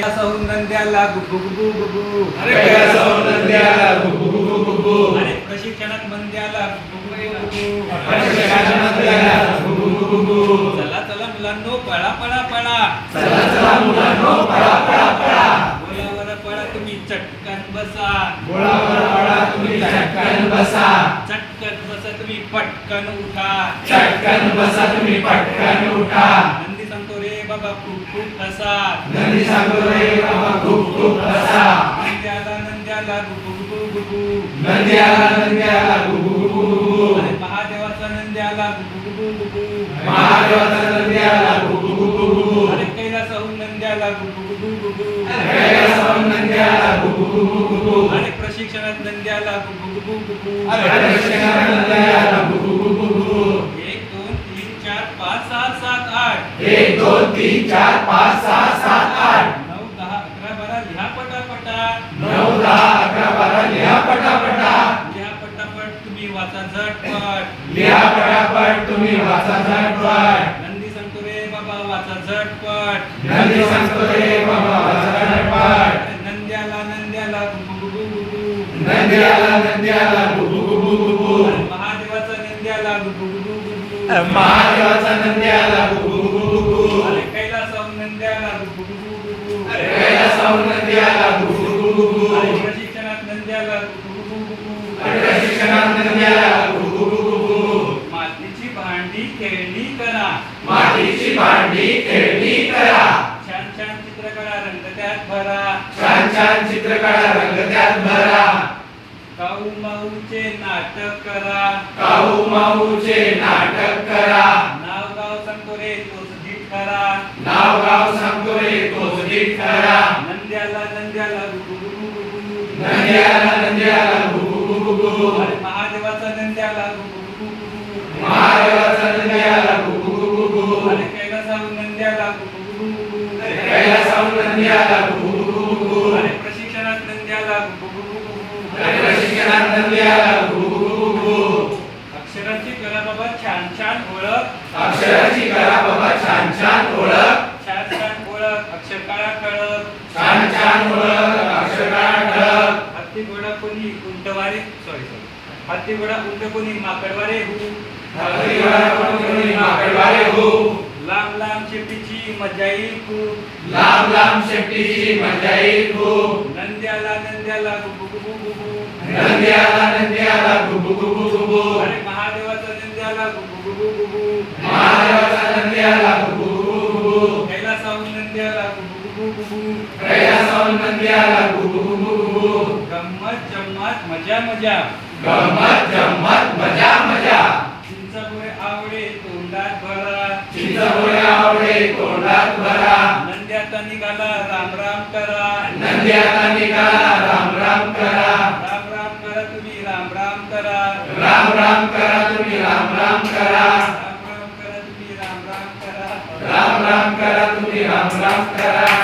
नंद्याला गुबु गुबु गुबु अरे कैलासाहून नंद्याला गुबु गुबु गुबु. अरे प्रशिक्षणात मंद्याला गुबु गुबु गुबु प्रशिक्षणात नंद्याला गुबु गुबु गुबु. चला चला मुलांनो पळा पळा पळा. चला चला मुलांनो पळा पळा पळा. बोलावर पळा तुम्ही चटकन बसा. पळा तुम्ही चटकन बसा. चटकन बसा तुम्ही पटकन उठा. चटकन बसा तुम्ही पटकन उठा. खूप हसा नंदी सांगतो बाबा खूप खूप बसा नंद्याला नंद्याला गुबु गुबु गुगु नंद्याला नंद्याला गुबु गुबु गुगु महादेवाचा नंद्याला गुबु गुगु महादेवाचा नंद्याला गुबु गुगु अरे कैलासाहून नंद्याला गुबु गुगु कैलासाहून नंद्याला गुबु गुगु अरे प्रशिक्षणात नंद्याला गुबु गुगु प्रशिक्षणात नंद्याला गुबु गुगु गुबु. एक दोन तीन चार पाच सहा सात आठ एक दोन तीन चार पाच सहा सात आठ. नऊ दहा अकरा बारा लिहा पटापटा. नऊ दहा अकरा बारा लिहा पटापटा. लिहा पटापट तुम्ही वाचा झटपट. लिहा पटापट तुम्ही वाचा झटपट. नंदी सांगतो रे बाबा वाचा झटपट. नंदी सांगतो रे बाबा वाचा झटपट. नंद्याला नंद्याला नंद्याला नंद्याला महादेवाचा नंद्याला महादेवाचा नंद्याला गुबु गुबु गुबु अरे कैलासाहून नंद्याला गुबु गुबु गुबु प्रशिक्षणात प्रशिक्षणात मातीची भांडी खेळणी करा. मातीची भांडी खेळणी करा. छान छान चित्रकला रंग त्यात भरा. छान छान चित्रकला रंग त्यात भरा. काऊ माऊचे नाटक करा. काहू माऊचे नाटक करा नाव गाव सांगतो रे तोच नीट करा नाव गाव सांगतो रे तोच नीट करा नंद्याला नंद्याला नंद्याला नंद्याला महादेवाचा नंद्याला महादेवाचा नंद्याला कैलासाहून नंद्याला कैलासाहून नंद्याला गुबु गुबु गुबु अरे प्रशिक्षणात नंद्याला गुबु गुबु गुबु प्रशिक्षणात नंद्याला गुबु गुबु गुबु अक्षरांची करा बाबा छान छान ओळख अक्षराची करा बाबा छान छान ओळख छान छान ओळख अक्षर काळा कळक छान छान ओळख अक्षरा ठळक हत्ती घोडा कोणी उंटवारे सॉरी सॉरी हत्ती घोडा उंट कोणी माकडवारे हू. हरिहरा कोणी माकडवारे हो. लांब लांब शेपटीची मजा येईल खूप लांब लांब शेपटीची मजा येईल खूप नंद्याला नंद्याला गुबु गुबु गुबु. नंद्याला नंद्याला गुबु गुबु गुबु. अरे महादेवाचा नंद्याला गुबु गुबु गुबु. महादेवाचा नंद्याला गुबु गुबु गुबु. कैलासाहून नंद्याला गुबु गुबु गुबु. कैलासाहून नंद्याला गंमत जम्मत मजा मजा. गंमत जम्मत मजा मजा. चिंचापुरे आवडे तोंडात भरा. चिंचपोळे आवडे तोंडात भरा. नंद्याचा निघाला राम राम करा. नंद्याचा निघाला राम राम करा. राम राम करा तुम्ही राम राम करा. राम राम करा तुम्ही राम राम करा. राम राम करा तुम्ही राम राम करा. राम राम करा तुम्ही राम राम करा.